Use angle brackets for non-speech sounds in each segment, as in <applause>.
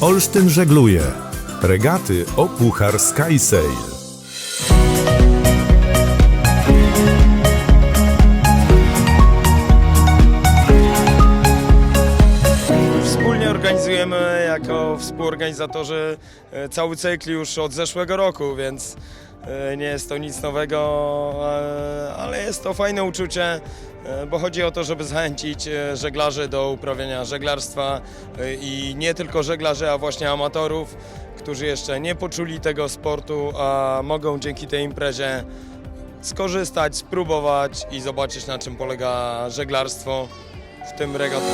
Olsztyn żegluje. Regaty o Puchar Skysail. Wspólnie organizujemy jako współorganizatorzy e, cały cykl już od zeszłego roku, więc nie jest to nic nowego, e, ale jest to fajne uczucie, e, bo chodzi o to, żeby zachęcić e, żeglarzy do uprawiania żeglarstwa e, i nie tylko żeglarzy, a właśnie amatorów, którzy jeszcze nie poczuli tego sportu, a mogą dzięki tej imprezie skorzystać, spróbować i zobaczyć na czym polega żeglarstwo, w tym regaty.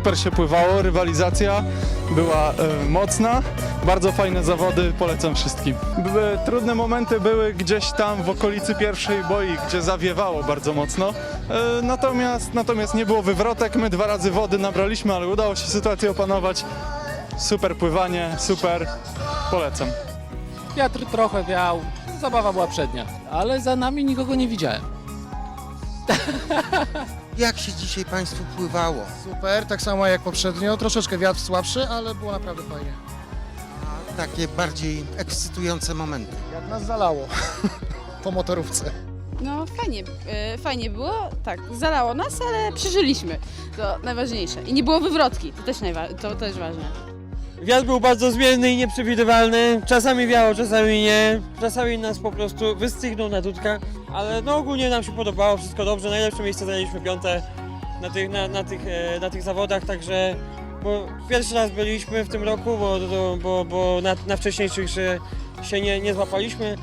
Super się pływało, rywalizacja była e, mocna, bardzo fajne zawody, polecam wszystkim. Trudne momenty były gdzieś tam w okolicy pierwszej boi, gdzie zawiewało bardzo mocno, e, natomiast, natomiast nie było wywrotek, my dwa razy wody nabraliśmy, ale udało się sytuację opanować. Super pływanie, super, polecam. Wiatr trochę wiał, zabawa była przednia, ale za nami nikogo nie widziałem. <laughs> Jak się dzisiaj Państwu pływało? Super, tak samo jak poprzednio. Troszeczkę wiatr słabszy, ale było naprawdę fajnie. A takie bardziej ekscytujące momenty. Jak nas zalało <laughs> po motorówce. No fajnie, e, fajnie było, tak, zalało nas, ale przeżyliśmy, to najważniejsze. I nie było wywrotki, to też, najwa- to też ważne. Wiatr był bardzo zmienny i nieprzewidywalny. Czasami wiało, czasami nie. Czasami nas po prostu wystychnął na dudka, ale no ogólnie nam się podobało, wszystko dobrze. Najlepsze miejsce zajęliśmy piąte na tych, na, na tych, e, na tych zawodach, także bo pierwszy raz byliśmy w tym roku, bo, bo, bo, na, na wcześniejszych się, się nie, nie złapaliśmy.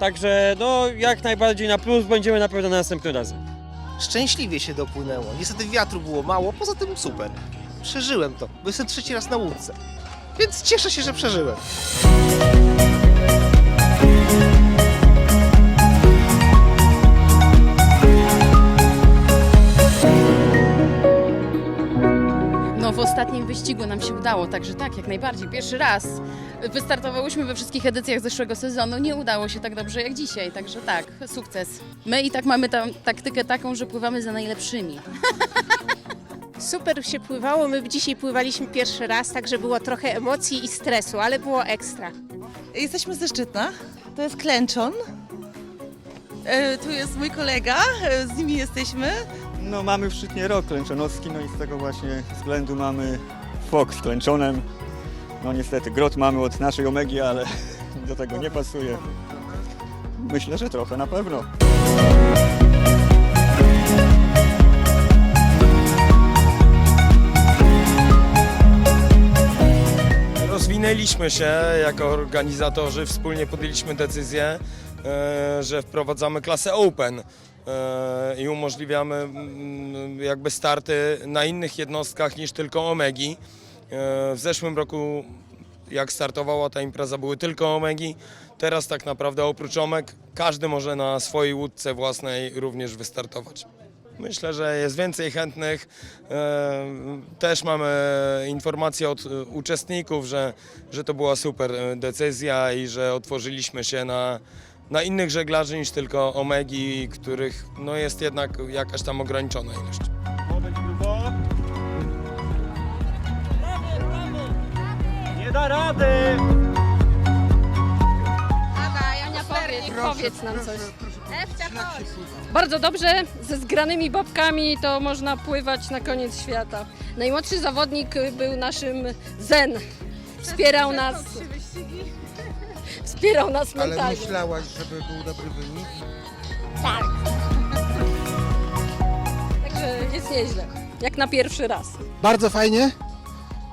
Także no jak najbardziej na plus będziemy na pewno następnym razem. szczęśliwie się dopłynęło. Niestety wiatru było mało, poza tym super. Przeżyłem to, bo jestem trzeci raz na łódce. Więc cieszę się, że przeżyłem. Ostatnim wyścigu nam się udało, także tak, jak najbardziej. Pierwszy raz wystartowałyśmy we wszystkich edycjach zeszłego sezonu, nie udało się tak dobrze jak dzisiaj, także tak, sukces. My i tak mamy tam taktykę taką, że pływamy za najlepszymi. <laughs> Super się pływało, my dzisiaj pływaliśmy pierwszy raz, także było trochę emocji i stresu, ale było ekstra. Jesteśmy ze Szczytna, to jest Klęczon. E, Tu jest mój kolega, e, z nimi jesteśmy. No mamy w Szczytnie rok klęczonowski, no i z tego właśnie względu mamy fok z klęczonem. No niestety grot mamy od naszej omegi, ale <laughs> do tego nie pasuje. Myślę, że trochę na pewno. Rozwinęliśmy się jako organizatorzy, wspólnie podjęliśmy decyzję, e, że wprowadzamy klasę Open i umożliwiamy mm, jakby starty na innych jednostkach niż tylko Omegi. E, W zeszłym roku jak startowała ta impreza były tylko Omegi, teraz tak naprawdę oprócz Omek każdy może na swojej łódce własnej również wystartować. Myślę, że jest więcej chętnych. E, Też mamy informacje od e, uczestników, że, że to była super e, decyzja i że otworzyliśmy się na, na innych żeglarzy niż tylko Omegi, których no, jest jednak jakaś tam ograniczona ilość. Nie da rady! Powiedz nam coś. Bardzo dobrze, ze zgranymi babkami to można pływać na koniec świata. Najmłodszy zawodnik był naszym zen. Wspierał nas. Wspierał nas Ale mentalnie. myślałaś, żeby był dobry wynik? Także jest nieźle. Jak na pierwszy raz. Bardzo fajnie.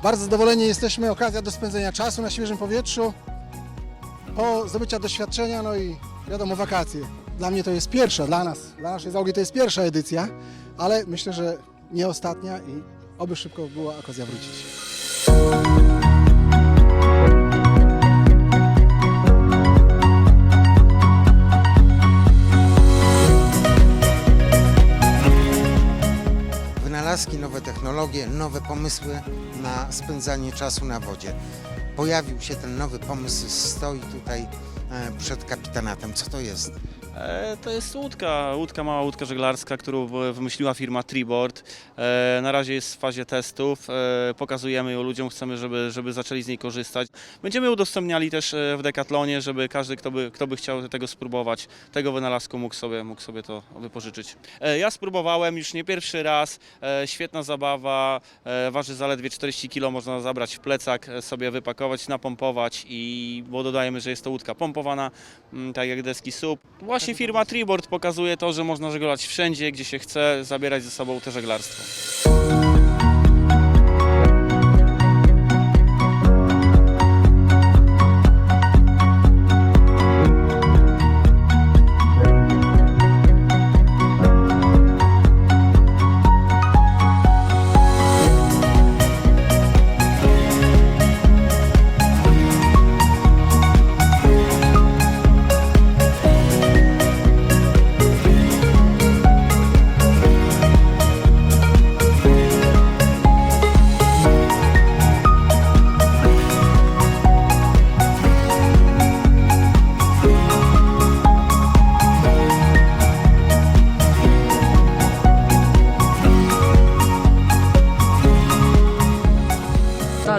Bardzo zadowoleni jesteśmy. Okazja do spędzenia czasu na świeżym powietrzu. Po zdobycia doświadczenia, no i wiadomo, wakacje. Dla mnie to jest pierwsza, dla nas, dla naszej załogi to jest pierwsza edycja, ale myślę, że nie ostatnia i oby szybko była okazja wrócić. Nowe technologie, nowe pomysły na spędzanie czasu na wodzie. Pojawił się ten nowy pomysł, stoi tutaj e, przed kapitanatem. Co to jest? E, To jest łódka, łódka, mała łódka żeglarska, którą wymyśliła firma Treeboard. E, Na razie jest w fazie testów, e, pokazujemy ją ludziom, chcemy, żeby, żeby zaczęli z niej korzystać. Będziemy udostępniali też w Decathlonie, żeby każdy, kto by, kto by chciał tego spróbować, tego wynalazku mógł sobie, mógł sobie to wypożyczyć. Ja spróbowałem już nie pierwszy raz, świetna zabawa, waży zaledwie 40 kg, można zabrać w plecak, sobie wypakować, napompować i bo dodajemy, że jest to łódka pompowana, mm, tak jak deski SUP. Właśnie firma Treeboard pokazuje to, że można żeglować wszędzie, gdzie się chce, zabierać ze sobą te żeglarstwo.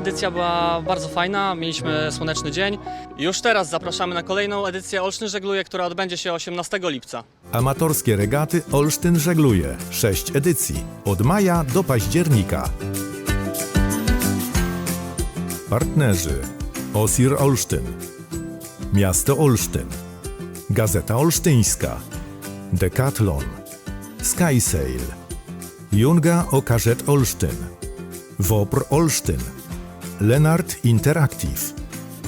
Edycja była bardzo fajna, mieliśmy słoneczny dzień. Już teraz zapraszamy na kolejną edycję Olsztyn Żegluje, która odbędzie się 18 lipca. Amatorskie regaty Olsztyn żegluje. 6 edycji. Od maja do października. Partnerzy Osir Olsztyn Miasto Olsztyn Gazeta Olsztyńska Decathlon Skysail Junga Okarzet Olsztyn Wopr Olsztyn Lenart Interactive.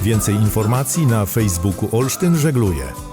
Więcej informacji na Facebooku Olsztyn żegluje